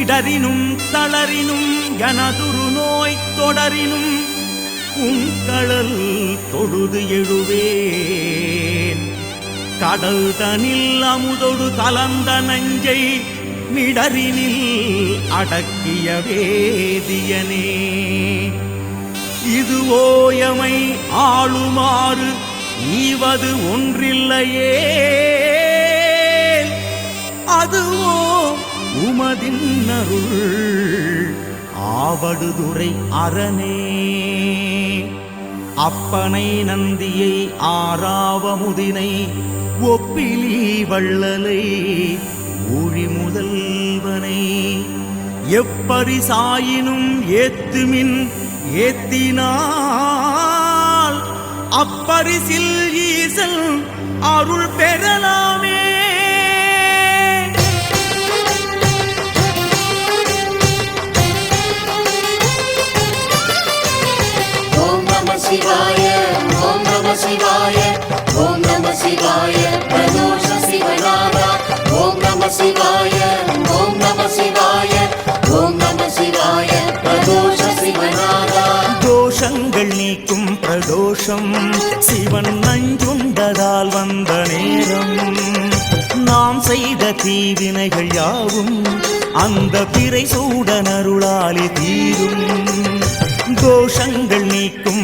இடரினும் தளரினும் எனதுரு நோய் தொடரினும் உங்கடல் தொழுது எழுவேன். கடல் தனில் அமுதொடு கலந்த நஞ்சை மிடரினில் அடக்கிய வேதியனே. இது ஓயமை ஆளுமாறு ஈவது ஒன்றில்லையே. அதுவோ உமதின் அருள் ஆவடுதுறை அரணே. அப்பனை நந்தியை ஆறாவமுதினை ஒப்பிலி வள்ளலை ஊழி முதல்வனை. எப்பரிசாயினும் ஏத்துமின் ஏத்தினால் அப்பரிசில் ஈசல் அருள் பெறலாமே. சிவாய பிரதோஷ சிவநாதா ஓம் நம சிவாய ஓம் நம சிவாய. ஓம் நம சிவாய பிரதோஷ சிவநாதா. தோஷங்கள் நீக்கும் பிரதோஷம். சிவன் நஞ்சுண்டதால் வந்த நேரம். நாம் செய்த தீவினைகள் யாவும் அந்த பிறை சூடனருளாலே தீரும். தோஷங்கள் நீக்கும்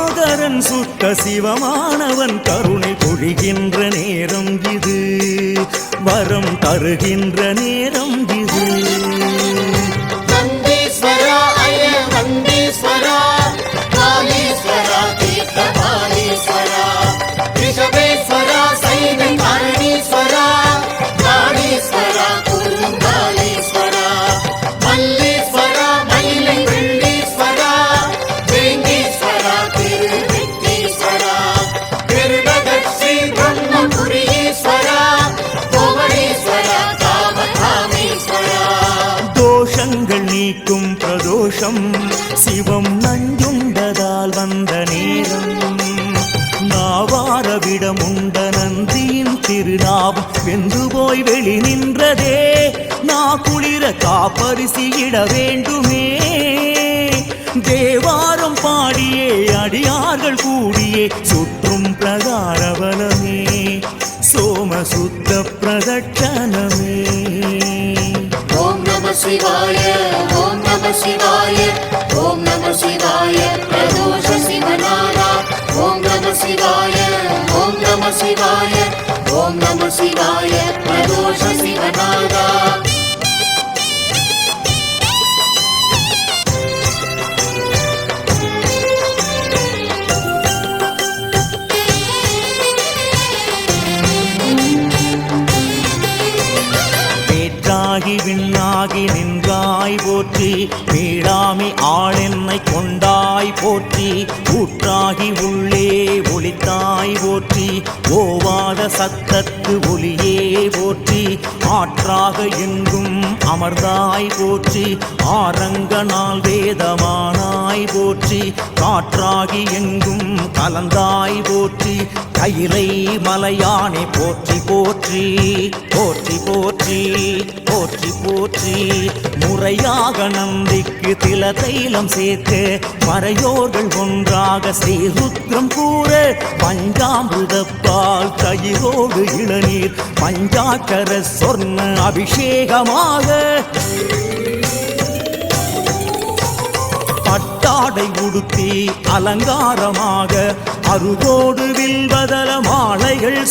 கருணாகரன் சுட்ட சிவமானவன் கருணை பொழிகின்ற நேரம் இது. வரம் தருகின்ற நேரம் இது நேரம் நாவாரவிடமுண்ட நந்தியின் திருநாவம் வென்று போய் வெளி நின்றதே நா குளிர காப்பரிசியிட வேண்டுமே. தேவாரம் பாடியே அடியார்கள் கூடியே சுற்றும் பிரகாரவனமே சோமசுத்த பிரதட்சணமே. ஓம் நம சிவாய ஓம் நம சிவாய ஓம் நம ஓம் நம சிவாய. ஓம் நம சிவாய நின்றாய் போற்றி வேளாமி ஆளென்னை கொண்டாய் போற்றி ஊற்றாகி உள்ளே ஒளித்தாய் போற்றி ஓவாத சத்தத்து ஒளியே போற்றி ஆற்றாக எங்கும் அமர்ந்தாய் போற்றி ஆரங்க நாள் வேதமானாய் போற்றி காற்றாகி எங்கும் கலந்தாய் போற்றி கையிலை மலையானை போற்றி போற்றி போற்றி போற்றி போற்றி போற்றி. முறையாக நந்திக்கு தில தைலம் சேர்த்து மறையோர்கள் ஒன்றாக ஸ்ரீருத்ரம் கூற பஞ்சாமிருதப்பால் தயிரோடு இளநீர் பஞ்சாக்கர சொர்ண அபிஷேகமாக. பட்டாடை உடுத்தி அலங்காரமாக அருகோடு வில்வதல மாலைகள்